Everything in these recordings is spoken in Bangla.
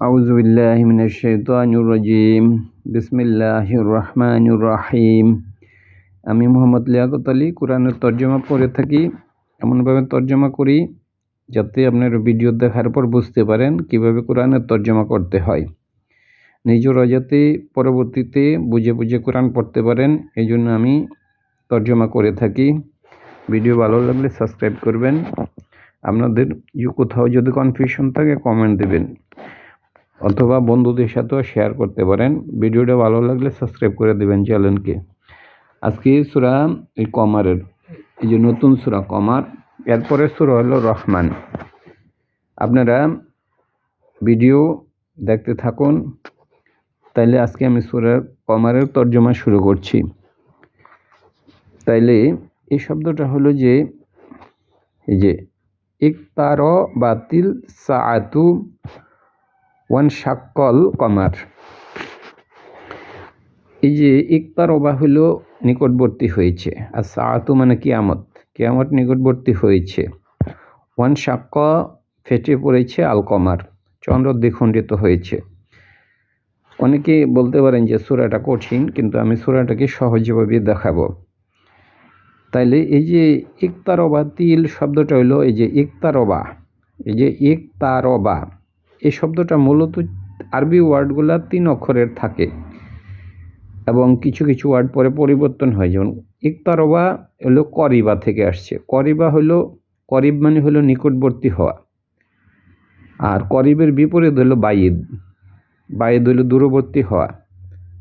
أعوذ بالله من الشيطان الرجيم بسم الله الرحمن الرحيم আমি মোহাম্মদ লিয়াকত আলী কোরআনের তর্জমা পড়ে থাকি এমনভাবে তর্জমা করি যাতে আপনার ভিডিও দেখার পর বুঝতে পারেন কিভাবে কোরআনের তর্জমা করতে হয় নিজেরা যাতে পরবর্তীতে বুঝে বুঝে কোরআন পড়তে পারেন এই জন্য আমি তর্জমা করে থাকি ভিডিও ভালো লাগলে সাবস্ক্রাইব করবেন আপনাদের কোথাও যদি কনফিউশন থাকে কমেন্ট দেবেন। অথবা বন্ধুদের সাথেও শেয়ার করতে পারেন। ভিডিওটা ভালো লাগলে সাবস্ক্রাইব করে দেবেন চ্যানেলকে আজকে সুরা, এই কমারের, এই যে নতুন সুরা কমার, এরপরে সুরা হলো রহমান। আপনারা ভিডিও দেখতে থাকুন। তাইলে আজকে আমি সুরার কমারের তর্জমা শুরু করছি। তাইলে এই শব্দটা হলো যে, এই যে ইকতার বাতিল সাআতু ওয়ান শাক্কল কমার। এই যে ইকতার অবা হলো নিকটবর্তী হয়েছে, আর সাআতু মানে কিয়ামত। কিয়ামত নিকটবর্তী হয়েছে। ওয়ান শাক্ক ফেটে পড়েছে আল কমার চন্দ্র দ্বিখণ্ডিত হয়েছে। অনেকে বলতে পারেন যে সুরাটা কঠিন, কিন্তু আমি সুরাটাকে সহজভাবে দেখাবো। তাইলে এই যে ইকতারবা, তিল শব্দটা হলো এই যে ইকতারবা, এই যে ইকতারবা, এই শব্দটা মূলত আরবি ওয়ার্ডগুলা তিন অক্ষরের থাকে এবং কিছু কিছু ওয়ার্ড পরে পরিবর্তন হয়। যেমন ইকতারবা হলো করিবা থেকে আসছে। করিবা হলো করিব মানে হলো নিকটবর্তী হওয়া। আর করিবের বিপরীত হলো বাইদ বাইদ হলো দূরবর্তী হওয়া।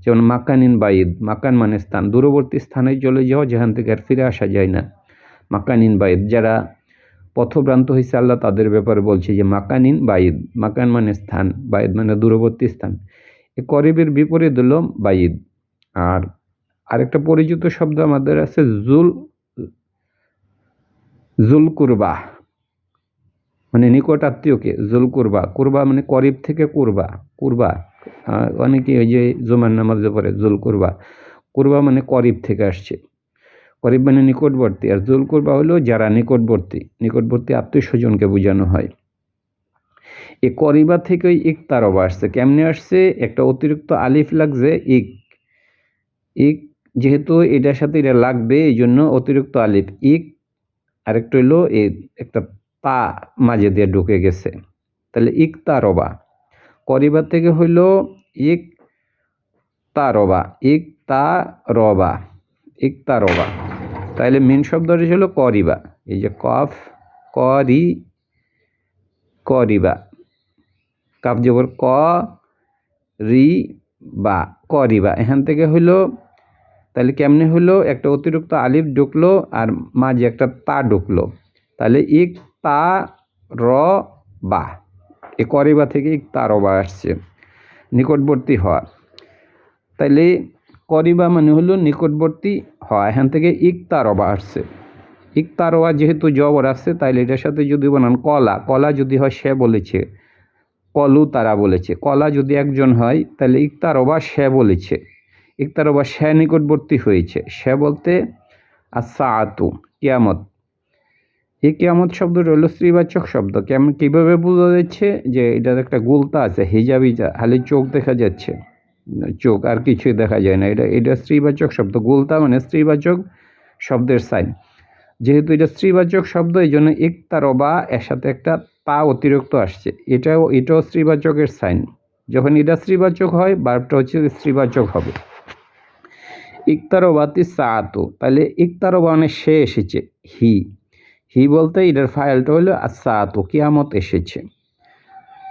যেমন মাকানিন বাইদ, মাকান মানে স্থান। দূরবর্তী স্থানে চলে যাওয়া, যেখান থেকে আর ফিরে আসা যায় না। মাকানিন বাইদ, যারা পথভ্রান্ত হয়েছে, আল্লাহ তাদের ব্যাপারে বলছে যে মাকানিন বাইদ, মাকান মানে স্থান, বাইদ মানে দূরবর্তী স্থান। এ করিবের বিপরীত হলো বাইদ। আর আরেকটা পরিচিত শব্দ আমাদের আছে, জুল জুল কুরবা। মানে নিকট আত্মীয়কে জুল কুরবা। কুরবা মানে করিব থেকে কুরবা কুরবা। অনেকে ওই যে জুমার নামাজে পড়ে, জুল কুরবা। কুরবা মানে করিব থেকে আসছে। করিব মানে নিকটবর্তী। আর জুল কুরবা হলো যারা নিকটবর্তী নিকটবর্তী আত্মীয় স্বজনকে বোঝানো হয়। এ করিবা থেকে ওই ইক তারবা আসছে। কেমনে আসছে? একটা অতিরিক্ত আলিফ লাগছে, ইক। ইক যেহেতু এটার সাথে এটা লাগবে এই জন্য অতিরিক্ত আলিফ। ইক আরেকটা হইল এই একটা তা মাঝে দিয়ে ঢুকে গেছে। তাহলে ইক তারবা। করিবার থেকে হইল ইক তা রবা ইক তা রবা ইক তা রবা তাহলে মেন শব্দটি ছিল করিবা। এই যে কফ, করি, করিবা। কাপ জবর ক, রি, বা, করিবা। এখান থেকে হইল তাহলে কেমনে হলো একটা অতিরিক্ত আলিফ ঢুকলো আর মাঝে একটা তা ঢুকলো। তাহলে ইক তা র বা এ করিবা থেকে ইকতারবা আসছে, নিকটবর্তী হওয়া। তাইলে করিবা মানে হলো নিকটবর্তী হওয়া, এখান থেকে ইকতারবা আসছে। ইকতারবা যেহেতু জবর আসছে, তাইলে এটার সাথে যদি বানান কলা কলা যদি হয় সে বলেছে, কলু তারা বলেছে, কলা যদি একজন হয় তাহলে ইকতারবা সে বলেছে। ইকতারবা সে নিকটবর্তী হয়েছে। সে বলতে আসা আতু কিয়ামত। এই কেয়ামত শব্দটা হলো স্ত্রীবাচক শব্দ। কেমন, কীভাবে বোঝা যাচ্ছে যে এটার একটা গুলতা আছে হিজাবিজা খালি চোখ দেখা যাচ্ছে। চোখ আর কিছুই দেখা যায় না। এটা এটা স্ত্রীবাচক শব্দ। গুলতা মানে স্ত্রীবাচক শব্দের সাইন। যেহেতু এটা স্ত্রীবাচক শব্দ এই জন্য একতারবা এর সাথে একটা তা অতিরিক্ত আসছে। এটাও এটাও স্ত্রীবাচকের সাইন। যখন এটা স্ত্রীবাচক হয় বার্বটা হচ্ছে স্ত্রীবাচক হবে। ইকতারবাতি সাআতু তাহলে ইকতারবা মানে সে এসেছে, হি। হি বলতে এটার ফাইলটা হলো আসাত কিয়ামত এসেছে।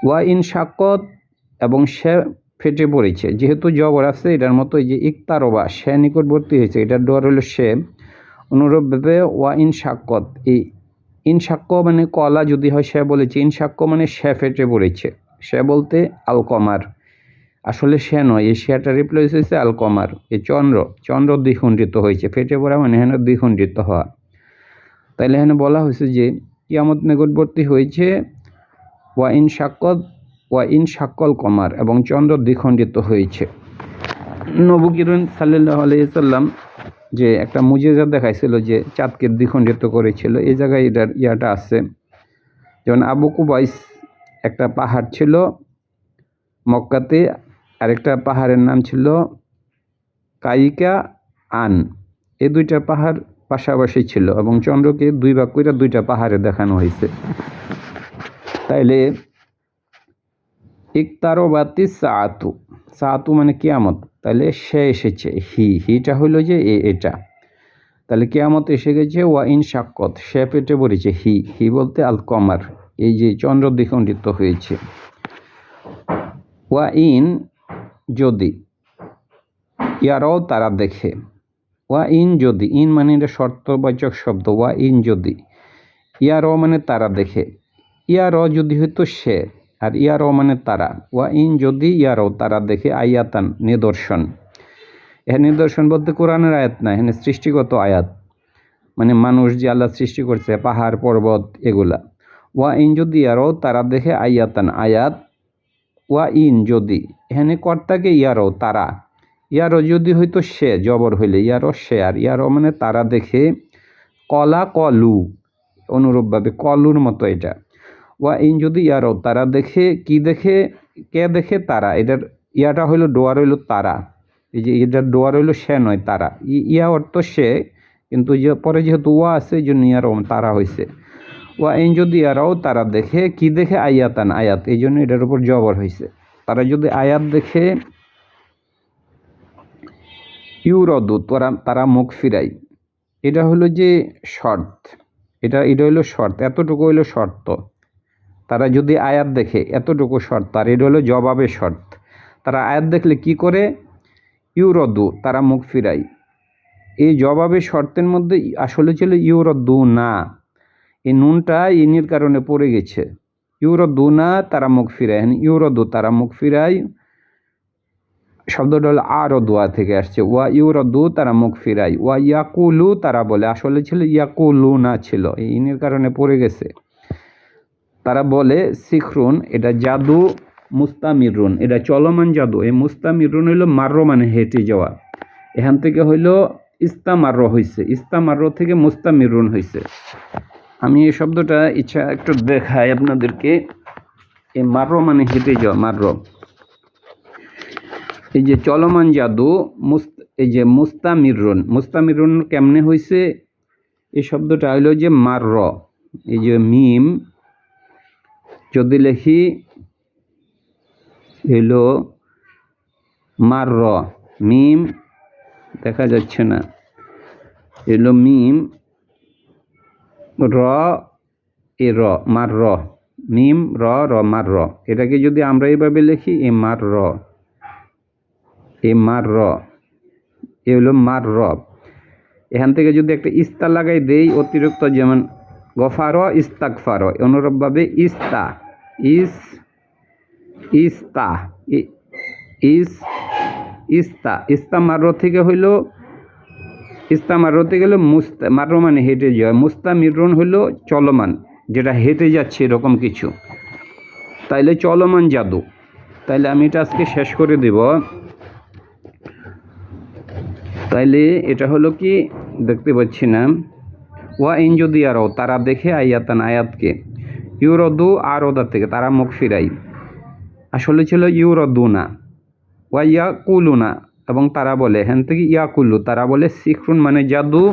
ওয়া ইন শাকত এবং সে ফেটে পড়েছে। যেহেতু জবর আছে, এটার মতো এই যে ইকতারবা সে নিকটবর্তী হয়েছে, এটার ডর হলো সে। অনুরূপভাবে ওয়া ইন সাকত এই ইন সাক্য মানে কলা, যদি হয় সে বলেছে ইন সাক্ষ্য মানে সে ফেটে পড়েছে। সে বলতে আলকমার। আসলে সে নয় এই শেয়ারটা রিপ্লেস হয়েছে আলকমার। এই চন্দ্র চন্দ্র দ্বিখণ্ডিত হয়েছে। ফেটে পড়া মানে হেন দ্বিখণ্ডিত হওয়া। তাইলে এখানে বলা হয়েছে যে কিয়ামত নিকটবর্তী হয়েছে, ওয়া ইন সাক্কত ওয়া ইন সাক্কল কমার, এবং চন্দ্র দ্বিখণ্ডিত হয়েছে। নবু কিরণ সাল্লাহ আলাইসাল্লাম যে একটা মুজিজা দেখাইছিল যে চাঁদকে দ্বিখণ্ডিত করেছিল, এই জায়গায় এটার ইয়াটা আছে। যেমন আবু কুবাইস একটা পাহাড় ছিল মক্কাতে, আরেকটা পাহাড়ের নাম ছিল কাইকা আন। এই দুইটা পাহাড় পাশাপাশি ছিল এবং চন্দ্রকে দুই ভাগ করে দুইটা পাহাড়ে দেখানো হয়েছে তাইলে ইকতারবাতি সাতু সাতু মানে কিয়ামত। তাহলে সে এসেছে, হি, হিটা হইল যে এ, এটা। তাহলে কিয়ামত এসে গেছে, ওয়া ইন সাক্কত সে পেটে পড়েছে হি হি বলতে আল কমার, এই যে চন্দ্র দ্বিখণ্ডিত হয়েছে। ওয়া ইন যদি, ইয়ারাও তারা দেখে। ওয়া ইন যদি, ইন মানে এটা শর্তবাচক শব্দ, ওয়া ইন যদি। ইয়ারও মানে তারা দেখে ইয়ারও যদি হইতো সে, আর ইয়ারও মানে তারা। ওয়া ইন যদি ইয়ারও তারা দেখে, আয়াতান, নিদর্শন। এখানে নিদর্শন বলতে কোরআনের আয়াত না, এখানে সৃষ্টিগত আয়াত। মানে মানুষ যে আল্লাহ সৃষ্টি করছে, পাহাড়, পর্বত, এগুলা। ওয়া ইন যদি ইয়ারও তারা দেখে, আয়াতান, আয়াত। ওয়া ইন যদি, এখানে কর্তাকে ইয়ারও তারা। ইয়ারও যদি হইতো সে, জবর হইলে ইয়ারও সে, আর ইয়ারও মানে তারা দেখে কলা কলু, অনুরূপভাবে কলুর মতো এটা। ওয়া ইন যদি ইয়ারও তারা দেখে, কি দেখে, কে দেখে তারা, এটার ইয়াটা হইল ডোয়ার হইল তারা। এই যে এটার ডোয়ার হইল সে নয় তারা। ইয়া অর্থ সে, কিন্তু যে পরে যেহেতু ওয়া আছে, এই জন্য ইয়ারও তারা হয়েছে ওয়া ইন যদি ইয়ারাও তারা দেখে, কি দেখে আয়াতান, আয়াত, এই জন্য এটার উপর জবর হয়েছে তারা যদি আয়াত দেখে ইউরদু তোরা, তারা মুখ ফিরাই এটা হলো যে শর্ত। এটা এটা হলো শর্ত, এতটুকু হইল শর্ত। তারা যদি আয়াত দেখে, এতটুকু শর্ত, আর এটা হলো জবাবে শর্ত। তারা আয়াত দেখলে কি করে? ইউরদু তারা মুখ ফিরাই এই জবাবে শর্তের মধ্যে আসলে ছিল ইউরদু না এই নুনটা ইনির কারণে পড়ে গেছে। ইউরদু না তারা মুখ ফিরায়। ইউরদু তারা মুখ ফিরায়। শব্দটা হলো আর দোয়া থেকে আসছে। ওয়া ইউরদু তারা মুখ ফিরাই ওয়া ইয়াকুলু তারা বলে, আসলে ছিল ইয়াকুলু না ছিল, এই ইনের কারণে পড়ে গেছে। তারা বলে, সিখরুন, এটা জাদু মুস্তামিরুন, এটা চলমান জাদু। এই মুস্তামিরুন হইল মার্র মানে হেঁটে যাওয়া। এখান থেকে হইল ইস্তামার্র হয়েছে ইস্তামার্র থেকে মুস্তামিরুন হয়েছে আমি এই শব্দটা ইচ্ছা একটু দেখাই আপনাদেরকে। এই মার্র মানে হেঁটে যাওয়া, মার্র। এই যে চলমান জাদু, মুস্ত, এই যে মুস্তামিরুন মুস্তামিরুন কেমনে হয়েছে এই শব্দটা হইল যে মার্র, এই যে মিম। যদি লেখি, হইল মার্র, মিম, দেখা যাচ্ছে না। এলো মিম, র, এ র মার র মিম, র র মার র এটাকে যদি আমরা এইভাবে লিখি, এ মার র এ মার র। এ হলো মার র। এখান থেকে যদি একটা ইস্তা লাগাই দেই, অতিরিক্ত যেমন গফার ইস্তাকফার অনুরূপভাবে ইস্তা, ইস ইস্তা ইস, ইস্তা। ইস্তা মার্র থেকে হইল, ইস্তা মার্র থেকে গেলে মুস্তা মার্র মানে হেঁটে যাওয়া। মুস্তা মিরন হইল চলমান, যেটা হেঁটে যাচ্ছে এরকম কিছু। তাইলে চলমান জাদু। তাইলে আমি এটা আজকে শেষ করে দেব। তাইলে এটা হলো কি, দেখতে পাচ্ছি না। ওয়া ইন যদি আরও তারা দেখে আয়াতান আয়াতকে। ইউরদু আর ওদার থেকে তারা মুখ ফিরাই আসলে ছিল ইউরদু না ওয়া ইয়া কুলু না এবং তারা বলে, এখান থেকে ইয়া কুলু তারা বলে সিখরুন মানে জাদু,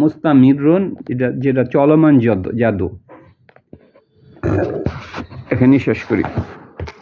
মুস্তামিরুন এটা যেটা চলমান জাদু। এখানেই শেষ করি।